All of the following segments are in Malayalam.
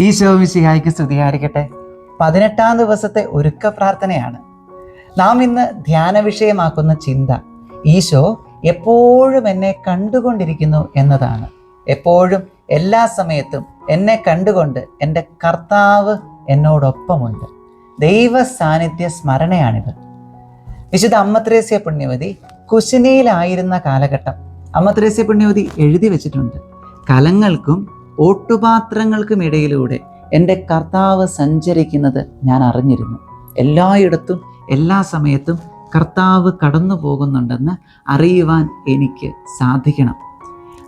ഈശോ മിശിഹായ്ക്ക് സ്തുതിയായിരിക്കട്ടെ. പതിനെട്ടാം ദിവസത്തെ ഒരുക്ക പ്രാർത്ഥനയാണ്. നാം ഇന്ന് ധ്യാന വിഷയമാക്കുന്ന ചിന്ത ഈശോ എപ്പോഴും എന്നെ കണ്ടുകൊണ്ടിരിക്കുന്നു എന്നതാണ്. എപ്പോഴും എല്ലാ സമയത്തും എന്നെ കണ്ടുകൊണ്ട് എന്റെ കർത്താവ് എന്നോടൊപ്പമുണ്ട്. ദൈവ സാന്നിധ്യ സ്മരണയാണിത്. വിശുദ്ധ അമ്മത്രേസ്യ പുണ്യവതി കുശിനയിലായിരുന്ന കാലഘട്ടം അമ്മത്രേസ്യ പുണ്യവതി എഴുതി വെച്ചിട്ടുണ്ട്. കലങ്ങൾക്കും ഓട്ടുപാത്രങ്ങൾക്കും ഇടയിലൂടെ എന്റെ കർത്താവ് സഞ്ചരിക്കുന്നത് ഞാൻ അറിഞ്ഞിരുന്നു. എല്ലായിടത്തും എല്ലാ സമയത്തും കർത്താവ് കടന്നു പോകുന്നുണ്ടെന്ന് അറിയുവാൻ എനിക്ക് സാധിക്കണം.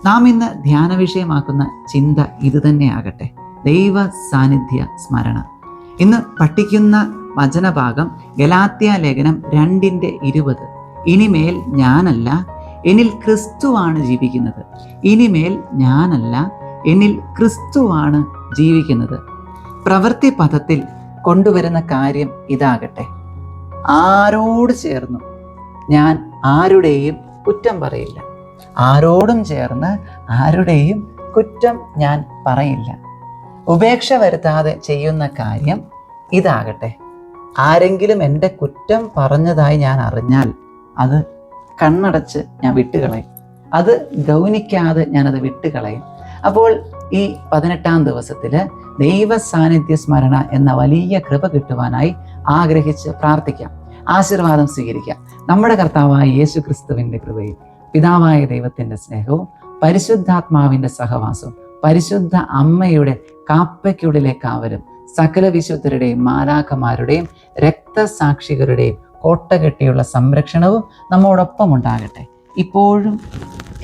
നാം ഇന്ന് ധ്യാന വിഷയമാക്കുന്ന ചിന്ത ഇതുതന്നെയാകട്ടെ ദൈവ സാന്നിധ്യ സ്മരണ. ഇന്ന് പഠിക്കുന്ന വചനഭാഗം ഗലാത്യ ലേഖനം രണ്ടിന്റെ ഇരുപത്. ഇനിമേൽ ഞാനല്ല എനിൽ ക്രിസ്തുവാണ് ജീവിക്കുന്നത്. ഇനിമേൽ ഞാനല്ല എന്നിൽ ക്രിസ്തുവാണ് ജീവിക്കുന്നത്. പ്രവൃത്തി പദത്തിൽ കൊണ്ടുവരുന്ന കാര്യം ഇതാകട്ടെ. ആരോട് ചേർന്നു? ഞാൻ ആരുടെയും കുറ്റം പറയില്ല. ആരോടും ചേർന്ന് ആരുടെയും കുറ്റം ഞാൻ പറയില്ല. ഉപേക്ഷ വരുത്താതെ ചെയ്യുന്ന കാര്യം ഇതാകട്ടെ. ആരെങ്കിലും എന്റെ കുറ്റം പറഞ്ഞതായി ഞാൻ അറിഞ്ഞാൽ അത് കണ്ണടച്ച് ഞാൻ വിട്ടുകളയും. അത് ഗൗനിക്കാതെ ഞാനത് വിട്ടുകളയും. അപ്പോൾ ഈ പതിനെട്ടാം ദിവസത്തിൽ ദൈവ സാന്നിധ്യ സ്മരണ എന്ന വലിയ കൃപ കിട്ടുവാനായി ആഗ്രഹിച്ച് പ്രാർത്ഥിക്കാം. ആശീർവാദം സ്വീകരിക്കാം. നമ്മുടെ കർത്താവായ യേശു ക്രിസ്തുവിന്റെ കൃപയും പിതാവായ ദൈവത്തിന്റെ സ്നേഹവും പരിശുദ്ധാത്മാവിന്റെ സഹവാസവും പരിശുദ്ധ അമ്മയുടെ കാപ്പയ്ക്കുള്ളിലെ കാവലും സകല വിശുദ്ധരുടെയും മാലാഖമാരുടെയും രക്തസാക്ഷികളുടെയും കോട്ട കെട്ടിയുള്ള സംരക്ഷണവും നമ്മോടൊപ്പം ഉണ്ടാകട്ടെ. ഇപ്പോഴും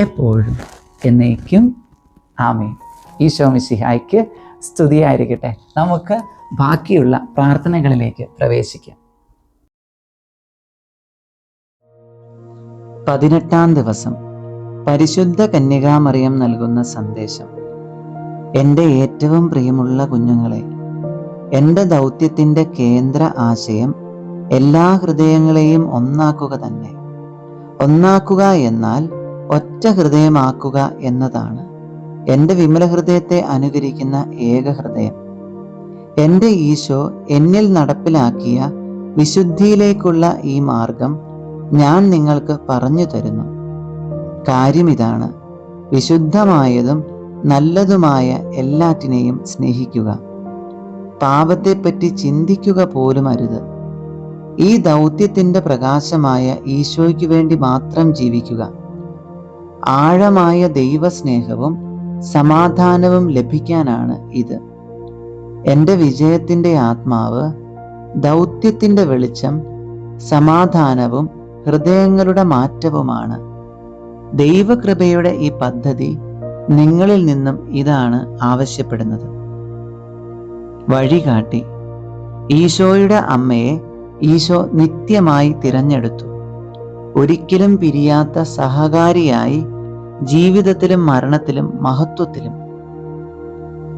എപ്പോഴും എന്നേക്കും ആമേ ഈശോ മിസിഹായ്ക്ക് സ്തുതിയായിരിക്കട്ടെ. നമുക്ക് ബാക്കിയുള്ള പ്രാർത്ഥനകളിലേക്ക് പ്രവേശിക്കാം. പതിനെട്ടാം ദിവസം. പരിശുദ്ധ കന്യകാമറിയം നൽകുന്ന സന്ദേശം. എന്റെ ഏറ്റവും പ്രിയമുള്ള കുഞ്ഞുങ്ങളെ എന്റെ ദൗത്യത്തിന്റെ കേന്ദ്ര ആശയം എല്ലാ ഹൃദയങ്ങളെയും ഒന്നാക്കുക തന്നെ. ഒന്നാക്കുക എന്നാൽ ഒറ്റ ഹൃദയമാക്കുക എന്നതാണ്. എന്റെ വിമല ഹൃദയത്തെ അനുകരിക്കുന്ന ഏക ഹൃദയം. എന്റെ ഈശോ എന്നിൽ നടപ്പിലാക്കിയ വിശുദ്ധിയിലേക്കുള്ള ഈ മാർഗം ഞാൻ നിങ്ങൾക്ക് പറഞ്ഞു തരുന്നു. കാര്യം ഇതാണ്. വിശുദ്ധമായതും നല്ലതുമായ എല്ലാറ്റിനെയും സ്നേഹിക്കുക. പാപത്തെപ്പറ്റി ചിന്തിക്കുക പോലും അരുത്. ഈ ദൗത്യത്തിന്റെ പ്രകാശമായ ഈശോയ്ക്ക് വേണ്ടി മാത്രം ജീവിക്കുക. ആഴമായ ദൈവസ്നേഹവും സമാധാനവും ലഭിക്കാനാണ് ഇത്. എന്റെ വിജയത്തിന്റെ ആത്മാവ് ദൗത്യത്തിന്റെ വെളിച്ചം സമാധാനവും ഹൃദയങ്ങളുടെ മാറ്റവുമാണ്. ദൈവകൃപയുടെ ഈ പദ്ധതി നിങ്ങളിൽ നിന്നും ഇതാണ് ആവശ്യപ്പെടുന്നത്. വഴികാട്ടി. ഈശോയുടെ അമ്മയെ ഈശോ നിത്യമായി തിരഞ്ഞെടുത്തു. ഒരിക്കലും പിരിയാത്ത സഹകാരിയായി ജീവിതത്തിലും മരണത്തിലും മഹത്വത്തിലും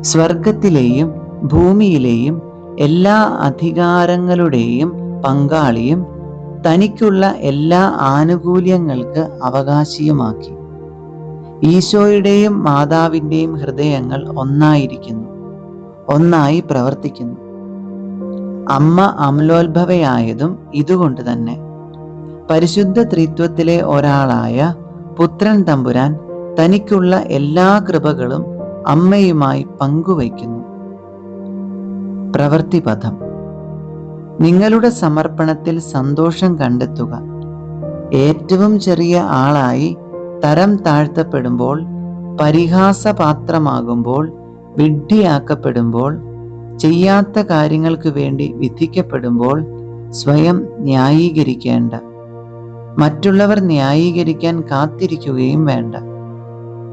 സ്വർഗത്തിലെയും ഭൂമിയിലെയും എല്ലാ അധികാരങ്ങളുടെയും പങ്കാളിയും തനിക്കുള്ള എല്ലാ ആനുകൂല്യങ്ങൾക്ക് അവകാശിയുമാക്കി. ഈശോയുടെയും മാതാവിന്റെയും ഹൃദയങ്ങൾ ഒന്നായിരിക്കുന്നു ഒന്നായി പ്രവർത്തിക്കുന്നു. അമ്മ അമലോത്ഭവയായതും ഇതുകൊണ്ട് തന്നെ. പരിശുദ്ധ ത്രിത്വത്തിലെ ഒരാളായ പുത്രൻ തമ്പുരാൻ തനിക്കുള്ള എല്ലാ കൃപകളും അമ്മയുമായി പങ്കുവയ്ക്കുന്നു. പ്രവൃത്തിപഥം നിങ്ങളുടെ സമർപ്പണത്തിൽ സന്തോഷം കണ്ടെത്തുക. ഏറ്റവും ചെറിയ ആളായി തരം താഴ്ത്തപ്പെടുമ്പോൾ പരിഹാസപാത്രമാകുമ്പോൾ വിഡ്ഢിയാക്കപ്പെടുമ്പോൾ ചെയ്യാത്ത കാര്യങ്ങൾക്ക് വേണ്ടി വിധിക്കപ്പെടുമ്പോൾ സ്വയം ന്യായീകരിക്കേണ്ട. മറ്റുള്ളവർ ന്യായീകരിക്കാൻ കാത്തിരിക്കുകയും വേണ്ട.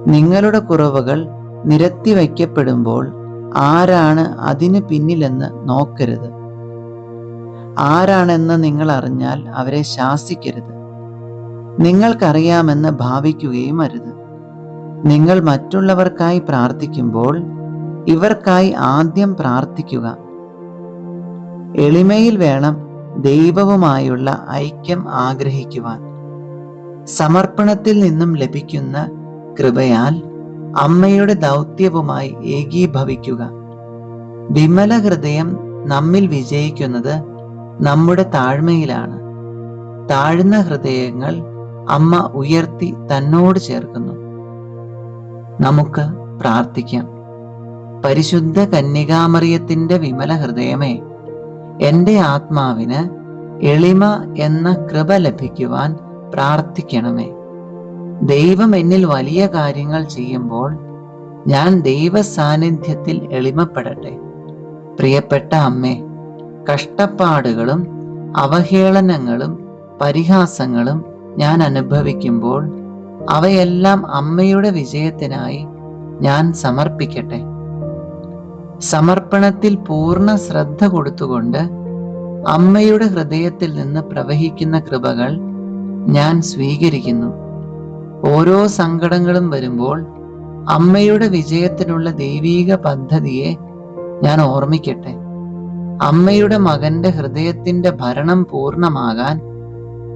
നിങ്ങളുടെ കുറവുകൾ നിരത്തി വയ്ക്കപ്പെടുമ്പോൾ ആരാണ് അതിന് പിന്നിലെന്ന് നോക്കരുത്. ആരാണെന്ന് നിങ്ങൾ അറിഞ്ഞാൽ അവരെ ശാസിക്കരുത്. നിങ്ങൾക്കറിയാമെന്ന് ഭാവിക്കുകയും അരുത്. നിങ്ങൾ മറ്റുള്ളവർക്കായി പ്രാർത്ഥിക്കുമ്പോൾ ഇവർക്കായി ആദ്യം പ്രാർത്ഥിക്കുക. എളിമയിൽ വേണം ദൈവവുമായുള്ള ഐക്യം ആഗ്രഹിക്കുവാൻ സമർപ്പണത്തിൽ നിന്നും ലഭിക്കുന്ന കൃപയാൽ അമ്മയുടെ ദൗത്യവുമായി ഏകീഭവിക്കുക. വിമല ഹൃദയം നമ്മിൽ വിജയിക്കുന്നത് നമ്മുടെ താഴ്മയിലാണ്. താഴ്ന്ന ഹൃദയങ്ങൾ അമ്മ ഉയർത്തി തന്നോട് ചേർക്കുന്നു. നമുക്ക് പ്രാർത്ഥിക്കാം. പരിശുദ്ധ കന്യകാമറിയത്തിന്റെ വിമല ഹൃദയമേ എന്റെ ആത്മാവിന് എളിമ എന്ന കൃപ ലഭിക്കുവാൻ പ്രാർത്ഥിക്കണമേ. ദൈവം എന്നിൽ വലിയ കാര്യങ്ങൾ ചെയ്യുമ്പോൾ ഞാൻ ദൈവ സാന്നിധ്യത്തിൽ എളിമപ്പെടട്ടെ. പ്രിയപ്പെട്ട അമ്മേ കഷ്ടപ്പാടുകളും അവഹേളനങ്ങളും പരിഹാസങ്ങളും ഞാൻ അനുഭവിക്കുമ്പോൾ അവയെല്ലാം അമ്മയുടെ വിജയത്തിനായി ഞാൻ സമർപ്പിക്കട്ടെ. സമർപ്പണത്തിൽ പൂർണ ശ്രദ്ധ കൊടുത്തുകൊണ്ട് അമ്മയുടെ ഹൃദയത്തിൽ നിന്ന് പ്രവഹിക്കുന്ന കൃപകൾ ഞാൻ സ്വീകരിക്കുന്നു. ഓരോ സങ്കടങ്ങളും വരുമ്പോൾ അമ്മയുടെ വിജയത്തിനുള്ള ദൈവീക പദ്ധതിയെ ഞാൻ ഓർമ്മിക്കട്ടെ. അമ്മയുടെ മകന്റെ ഹൃദയത്തിന്റെ ഭരണം പൂർണമാകാൻ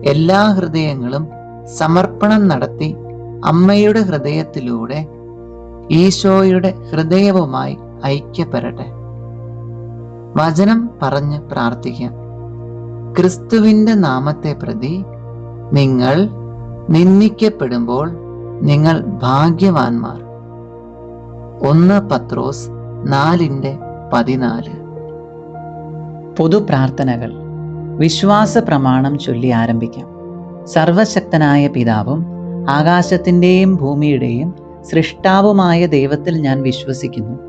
എല്ലാ ഹൃദയങ്ങളും സമർപ്പണം നടത്തി അമ്മയുടെ ഹൃദയത്തിലൂടെ ഈശോയുടെ ഹൃദയവുമായി ഐക്യപ്പെടട്ടെ. വചനം പറഞ്ഞ് പ്രാർത്ഥിക്കാം. ക്രിസ്തുവിന്റെ നാമത്തെ പ്രതി നിങ്ങൾ നിന്ദിക്കപ്പെടുമ്പോൾ നിങ്ങൾ ഭാഗ്യവാന്മാർ. ഒന്ന് പത്രോസ് നാലിന്റെ പതിനാല്. പൊതുപ്രാർത്ഥനകൾ. വിശ്വാസ പ്രമാണം ചൊല്ലി ആരംഭിക്കാം. സർവശക്തനായ പിതാവും ആകാശത്തിന്റെയും ഭൂമിയുടെയും സൃഷ്ടാവുമായ ദൈവത്തിൽ ഞാൻ വിശ്വസിക്കുന്നു.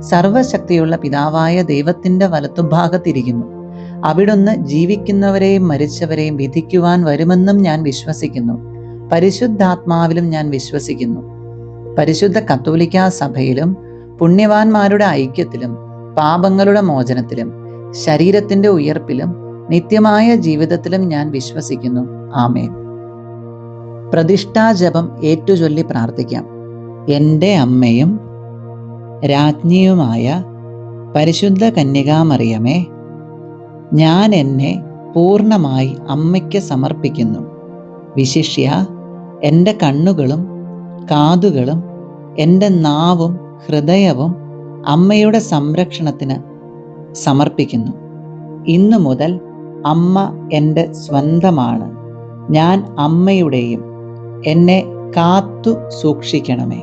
സർവശക്തിയുള്ള പിതാവായ ദൈവത്തിന്റെ വലത്തുഭാഗത്തിരിക്കുന്നു. അവിടുന്ന് ജീവിക്കുന്നവരെയും മരിച്ചവരെയും വിധിക്കുവാൻ വരുമെന്നും ഞാൻ വിശ്വസിക്കുന്നു. പരിശുദ്ധാത്മാവിലും ഞാൻ വിശ്വസിക്കുന്നു. പരിശുദ്ധ കത്തോലിക്ക സഭയിലും പുണ്യവാന്മാരുടെ ഐക്യത്തിലും പാപങ്ങളുടെ മോചനത്തിലും ശരീരത്തിന്റെ ഉയർപ്പിലും നിത്യമായ ജീവിതത്തിലും ഞാൻ വിശ്വസിക്കുന്നു. ആമേൻ. പ്രതിഷ്ഠാജപം ഏറ്റുചൊല്ലി പ്രാർത്ഥിക്കാം. എന്റെ അമ്മയും രാജ്ഞിയുമായ പരിശുദ്ധ കന്യകാമറിയമേ ഞാൻ എന്നെ പൂർണമായി അമ്മയ്ക്ക് സമർപ്പിക്കുന്നു. വിശിഷ്യ എന്റെ കണ്ണുകളും കാതുകളും എന്റെ നാവും ഹൃദയവും അമ്മയുടെ സംരക്ഷണത്തിന് സമർപ്പിക്കുന്നു. ഇന്നു മുതൽ അമ്മ എന്റെ സ്വന്തമാണ്. ഞാൻ അമ്മയുടെയും എന്നെ കാത്തു സൂക്ഷിക്കണമേ.